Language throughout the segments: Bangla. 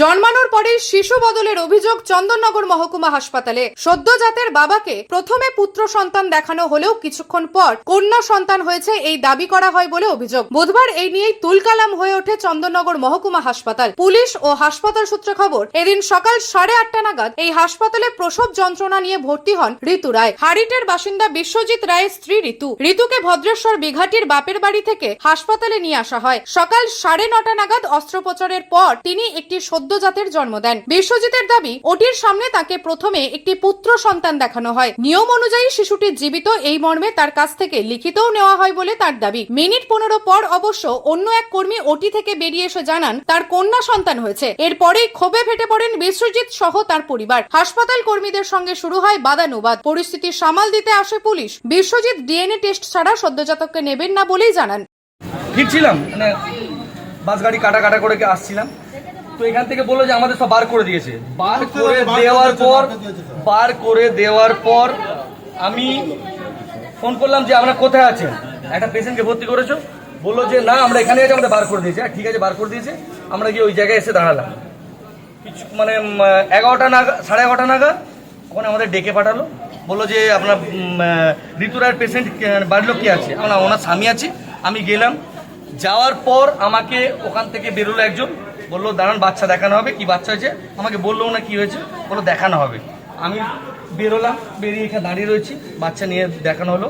জন্মানোর পরেই শিশু বদলের অভিযোগ চন্দননগর মহকুমা হাসপাতালে। সদ্যজাতের বাবাকে প্রথমে পুত্র সন্তান দেখানো হলেও কিছুক্ষণ পর কন্যা সন্তান হয়েছে এই দাবি করা হয় বলে অভিযোগ। বুধবার এই নিয়েই তুলকালাম হয়ে ওঠে চন্দননগর মহকুমা হাসপাতাল। পুলিশ ও হাসপাতাল সূত্রে খবর, এদিন সকাল সাড়ে আটটা নাগাদ এই হাসপাতালে প্রসব যন্ত্রণা নিয়ে ভর্তি হন ঋতু রায়। হারিটের বাসিন্দা বিশ্বজিৎ রায়ের স্ত্রী ঋতু। ঋতুকে ভদ্রেশ্বর বিঘাটির বাপের বাড়ি থেকে হাসপাতালে নিয়ে আসা হয়। সকাল সাড়ে নটা নাগাদ অস্ত্রোপচারের পর তিনি একটি সদ্যজাতের জন্ম দেন। বিশ্বজিতের দাবি, ওটির সামনে তাকে প্রথমে একটি পুত্র সন্তান দেখানো হয়। নিয়ম অনুযায়ী শিশুটি জীবিত এই মর্মে তার কাছ থেকে লিখিতও নেওয়া হয় বলে তার দাবি। মিনিট পনেরো পর অবশ্য অন্য এক কর্মী ওটি থেকে বেরিয়ে এসে জানান, তার কন্যা সন্তান হয়েছে। এরপরেই ক্ষোভে ফেটে পড়েন বিশ্বজিৎ সহ তার পরিবার। হাসপাতাল কর্মীদের সঙ্গে শুরু হয় বাদানুবাদ। পরিস্থিতি সামাল দিতে আসে পুলিশ। বিশ্বজিৎ ডিএনএ টেস্ট ছাড়া সদ্যজাতককে নেবেন না বলেই জানান। ফিরছিলাম মানে বাস গাড়ি কাটা কাটা করে আসছিলাম। তো এখান থেকে বলল যে আমাদের সব বার করে দিয়েছে। বার করে দেওয়ার পর বার করে দেওয়ার পর আমি ফোন করলাম যে আপনারা কোথায় আছেন? একটা পেশেন্টকে ভর্তি করেছ। বলল যে না আমরা এখানে আছি আমাদের বার করে দিয়েছে। "হ্যাঁ, ঠিক আছে বার করে দিয়েছে। আমরা গিয়ে ওই জায়গায় এসে দাঁড়ালাম। কিছু মানে এগারোটা নাগাদ সাড়ে এগারোটা নাগাদ ওখানে আমাদের ডেকে পাঠালো। বলল যে আপনার উম, আহ, ঋতু রায়ের পেশেন্ট বাড়ির লোক কে আছে? আমরা ওনার স্বামী আছে। আমি গেলাম। যাওয়ার পর আমাকে ওখান থেকে বেরোলো একজন। বলল দাঁড়ান বাচ্চা দেখানো হবে। কি বাচ্চা হয়েছে? আমাকে বলল না কি হয়েছে বলল দেখানো হবে। আমি বেরোলাম বেরিয়ে এখানে দাঁড়িয়ে রয়েছি। বাচ্চা নিয়ে দেখানো হলো।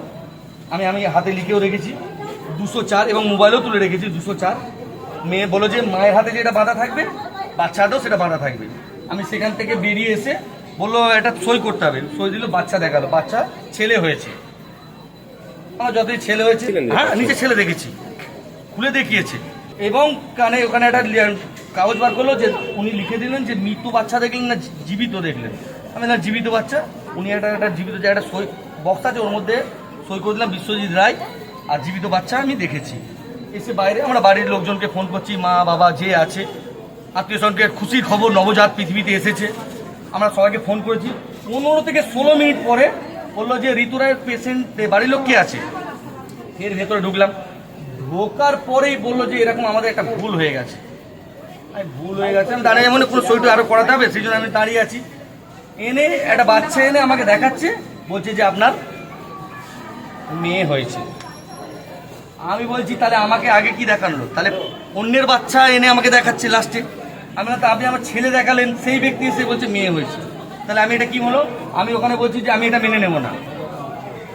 আমি আমি হাতে লিখেও রেখেছি। দুশো চার এবং মোবাইলেও তুলে রেখেছি দুশো চার। মেয়ে বলো যে মায়ের হাতে যেটা বাঁধা থাকবে বাচ্চা হাতেও সেটা বাঁধা থাকবে। আমি সেখান থেকে বেরিয়ে এসে বলল এটা সই করতে হবে। সই দিল বাচ্চা দেখাল। বাচ্চা ছেলে হয়েছে। আমার যতই ছেলে হয়েছে হ্যাঁ নিজে ছেলে দেখেছি। খুলে দেখিয়েছে। এবং কানে ওখানে একটা কাগজ বার করল যে উনি লিখে দিলেন যে মৃত্যু বাচ্চা দেখলেন না জীবিত দেখলেন। আমি না জীবিত বাচ্চা? উনি একটা একটা জীবিত যে একটা সই বক্স আছে, ওর মধ্যে সই করে দিলাম, বিশ্বজিৎ রায় আর জীবিত বাচ্চা আমি দেখেছি। এসে বাইরে আমরা বাড়ির লোকজনকে ফোন করছি, মা, বাবা যে আছে, আত্মীয় স্বজনকে খুশির খবর, নবজাত পৃথিবীতে এসেছে। আমরা সবাইকে ফোন করেছি। পনেরো থেকে ষোলো মিনিট পরে বলল যে, ঋতু রায়ের পেশেন্ট বাড়ির লোক কে আছে? এর ভেতরে ঢুকলাম। ঢোকার পরেই বলল যে, এরকম আমাদের একটা ভুল হয়ে গেছে। ভুল হয়ে গেছে। আমি দাঁড়িয়ে করাতে হবে, সেই জন্য আমি দাঁড়িয়ে আছি। এনে একটা বাচ্চা এনে আমাকে দেখাচ্ছে, বলছে যে আপনার মেয়ে হয়েছে। আমি বলছি, তাহলে আমাকে আগে কি দেখানো তাহলে অন্যের বাচ্চা এনে আমাকে দেখাচ্ছে লাস্টে আমি তা আপনি আমার ছেলে দেখালেন, সেই ব্যক্তি এসে বলছে মেয়ে হয়েছে। তাহলে আমি এটা কি হলো? আমি ওখানে বলছি যে আমি এটা মেনে নেব না।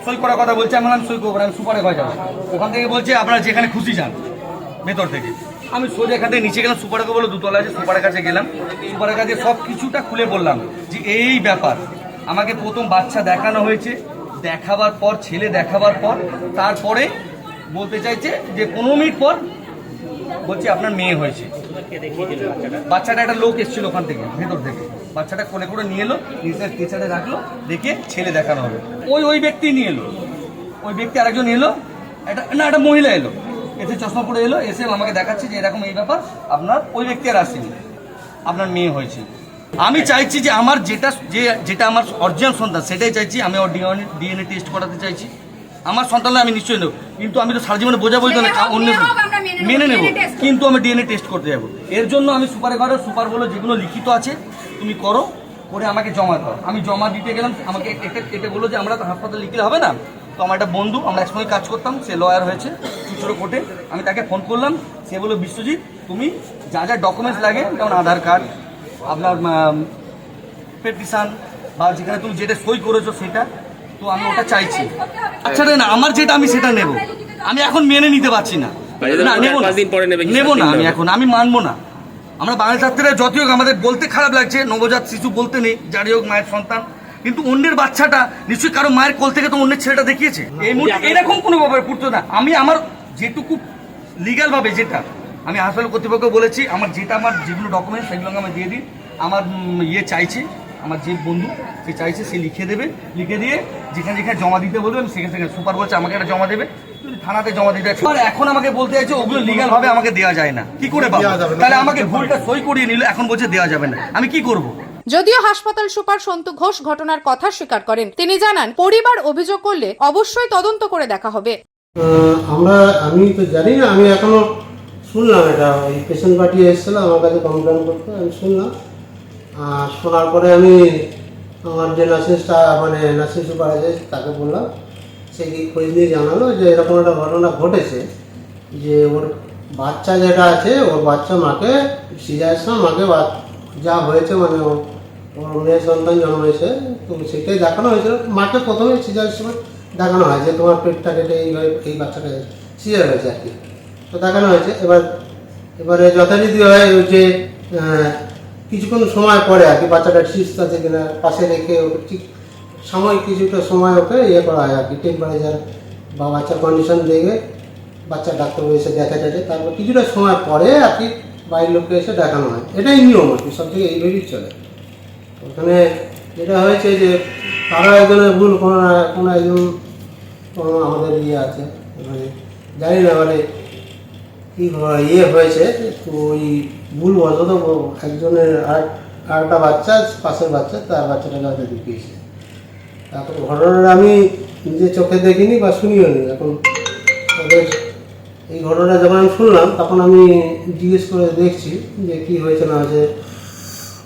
সই করার কথা বলছে, আমি সই করব আমি সুপারে ঘর যাব। ওখান থেকে বলছে, আপনারা যেখানে খুশি যান, ভেতর থেকে। আমি সোজা এখান থেকে নিচে গেলাম, সুপারকে বলে দুতলা আছে, সুপারের কাছে গেলাম। সুপারের কাছে সব কিছুটা খুলে বললাম যে, এই ব্যাপার, আমাকে প্রথম বাচ্চা দেখানো হয়েছে। দেখাবার পর, ছেলে দেখাবার পর, তারপরে বলতে চাইছে যে, পনেরো মিনিট পর বলছে আপনার মেয়ে হয়েছে। বাচ্চাটা একটা লোক এসেছিল ওখান থেকে, ভেতর থেকে। বাচ্চাটা কোলে করে নিয়ে এলো নিজের টিচারে রাখল, দেখে ছেলে দেখানো হবে। ওই ওই ব্যক্তি নিয়ে এলো। ওই ব্যক্তি আরেকজন এলো, একটা, না, একটা মহিলা এলো। এসে চশমা পরে এলো এসে আমাকে দেখাচ্ছে যে এরকম এই ব্যাপার আপনার ওই ব্যক্তি আর আসেনি আপনার মেয়ে হয়েছে। আমি চাইছি যে আমার যেটা যে যেটা আমার অরিজিনাল সন্তান সেটাই চাইছি আমি ওর ডিএনএ ডিএনএ টেস্ট করাতে চাইছি। আমার সন্তানরা আমি নিশ্চয়ই নেব কিন্তু আমি তো সারা জীবনে বোঝাবো তো না অন্য মেনে নেব, কিন্তু আমি ডিএনএ টেস্ট করতে যাব। এর জন্য আমি সুপারে ঘরে সুপার বলো যেগুলো লিখিত আছে তুমি করো করে আমাকে জমা দাও। আমি জমা দিতে গেলাম আমাকে এটা এটা বলল যে আমরা তো হাসপাতালে লিখলে হবে না? তো আমার একটা বন্ধু আমরা একসঙ্গে কাজ করতাম সে লয়ার হয়েছে চুচুরো কোর্টে। আমি তাকে ফোন করলাম সে বলল বিশ্বজিৎ তুমি যা যা ডকুমেন্টস লাগে যেমন আধার কার্ড আপনার পেটিশন বা যেখানে তুমি যেটা সই করেছ সেটা তো আমি ওটা চাইছি। আচ্ছা না আমার যেটা আমি সেটা নেব। আমি এখন মেনে নিতে পারছি না। না নেব না। আমি এখন আমি মানবো না। আমরা বাঙালি ছাত্রীরা যতই হোক আমাদের বলতে খারাপ লাগছে নবজাত শিশু বলতে নেই যারই হোক মায়ের সন্তান। কিন্তু অন্যের বাচ্চাটা নিশ্চয়ই কারও মায়ের কোল থেকে তো অন্যের ছেলেটা দেখিয়েছে। এই মুহূর্তে এরকম কোনো ব্যাপার করতো না। আমি আমার যেটুকু লিগাল ভাবে যেটা আমি হাসপাতাল কর্তৃপক্ষ বলেছি আমার যেটা আমার যেগুলো ডকুমেন্টস সেগুলো আমি দিয়ে দিই। আমার ইয়ে চাইছে আমার যে বন্ধু সে চাইছে সে লিখে দেবে। লিখে দিয়ে যেখানে যেখানে জমা দিতে বলবে আমি সেখানে সেখানে সুপার বলছে আমাকে একটা জমা দেবে। থানাতে জমা দিতে আর এখন আমাকে বলতে চাইছে ওগুলো লিগাল ভাবে আমাকে দেওয়া যায় না। কি করে পাবো। তাহলে আমাকে ভুলটা সই করিয়ে নিল এখন বলছে দেওয়া যাবে না। আমি কি করব? যদিও হাসপাতাল সুপার সন্তু ঘোষ ঘটনার কথা স্বীকার করেন। তিনি জানান, পরিবার অভিযোগ করলে অবশ্যই তদন্ত করে দেখা হবে। আমরা, আমি তো জানি না, আমি এখনও শুনলাম এটা। ওই পেশেন্ট পার্টি এসেছিল, আমার কাছে কমপ্লেন করতে, আমি শুনলাম। আর শোনার পরে আমি আমার যে নার্সিং মানে নার্সিং সুপার আছে, তাকে বললাম। সে কি খোঁজ নিয়ে জানালো যে এরকম একটা ঘটনা ঘটেছে, যে ওর বাচ্চা যেটা আছে, ওর বাচ্চা মাকে, সিজার মাকে যা হয়েছে মানে ওর মেয়ে সন্তান জন্মেছে তো সেটাই দেখানো হয়েছিল। মাকে প্রথমে সিজার সময় দেখানো হয় যে তোমার পেটটা কেটে এই এই বাচ্চাটা সিজার হয়েছে আর কি। তো দেখানো হয়েছে। এবার, এবারে যথারীতি হয় যে কিছুক্ষণ সময় পরে আর কি বাচ্চাটা সুস্থ আছে কিনা, পাশে রেখে ঠিক সাময়িক কিছুটা সময় ওকে ইয়ে করা হয় আর কি। টেম্পারেচার বা বাচ্চার কন্ডিশন দেখে বাচ্চা ডাক্তারবাবু এসে দেখা যাচ্ছে তারপর কিছুটা সময় পরে আর কি বাইরের লোককে এসে দেখানো হয়। এটাই নিয়ম আর কি সব থেকে এইভাবেই চলে। ওখানে যেটা হয়েছে যে কারও একজনের ভুল কোনো না কোনো একজন কোনো আমাদের ইয়ে আছে। মানে জানি না মানে কি ইয়ে হয়েছে তো ওই ভুল বশত একজনের আর, আরেকটা বাচ্চা, পাশের বাচ্চা, তার বাচ্চাটাকে হয়তো ঢুকিয়েছে তারপর ঘটনাটা আমি নিজে চোখে দেখিনি বা শুনিও নি। এখন এই ঘটনাটা যখন আমি শুনলাম, তখন আমি জিজ্ঞেস করে দেখছি যে কী হয়েছে না হয়েছে।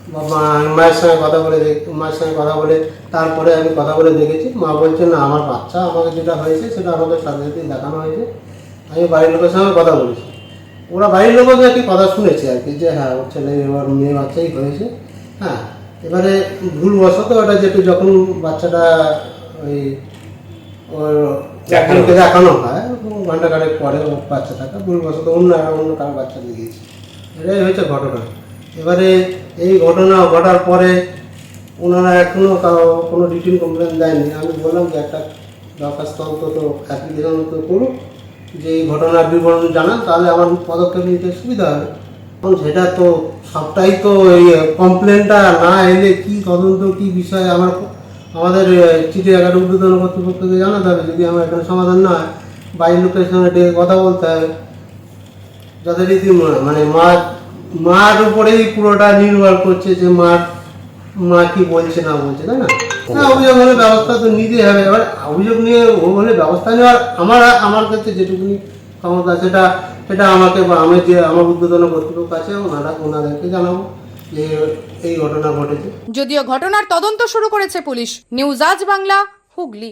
মায়ের সঙ্গে কথা বলে দেখ- মায়ের সঙ্গে কথা বলে তারপরে আমি কথা বলে দেখেছি মা বলছে না আমার বাচ্চা আমাকে যেটা হয়েছে সেটা আমাদের সাথে সাথে দেখানো হয়েছে আমি বাড়ির লোকের সঙ্গে কথা বলেছি। ওরা বাড়ির লোকও আর কি কথা শুনেছে আর কি যে হ্যাঁ ওর ছেলে এবার মেয়ে বাচ্চাই হয়েছে হ্যাঁ এবারে ভুলবশত ওটা যেহেতু যখন বাচ্চাটা ওই ওর দেখানো হয়। ঘণ্টা কারেক পরে ওর বাচ্চাটাকে ভুলবশত অন্য অন্য কারও বাচ্চা দিয়ে দিয়েছে এটাই হয়েছে ঘটনা। এবারে এই ঘটনা ঘটার পরে ওনারা এখনও কোনো রিটিন কমপ্লেন দেয়নি। আমি বললাম যে একটা দরখাস্ত অন্তত অ্যাপ্লিকেশন অন্তত করুক। যে এই ঘটনার বিবরণ জানান, তাহলে আমার পদক্ষেপ নিতে সুবিধা হবে। এখন সেটা তো সবটাই তো এই কমপ্লেনটা না এলে কি তদন্ত, কি বিষয়ে, আমার আমাদের চিঠি এগারো উদ্বোধন কর্তৃপক্ষকে জানাতে হবে। যদি আমার এখানে সমাধান না হয় বাইরের লোকের সঙ্গে কথা বলতে হবে। যথারীতি মানে মা মার উপরেই পুরোটা নির্ভর করছে যে মার, মা কি বলছে, না বলছে, তাই না? হ্যাঁ অভিযোগ হলে ব্যবস্থা তো নিতেই হবে। এবার অভিযোগ নিয়ে ও হলে ব্যবস্থা নেওয়ার আমার আমার কাছে যেটুকুনি ক্ষমতা, সেটা সেটা আমাকে বা আমি যে আমার উদ্বোধন কর্তৃপক্ষ আছে, ওনারা, ওনাদেরকে জানাব যে এই ঘটনা ঘটেছে। যদিও ঘটনার তদন্ত শুরু করেছে পুলিশ। নিউজ আজ বাংলা, হুগলি।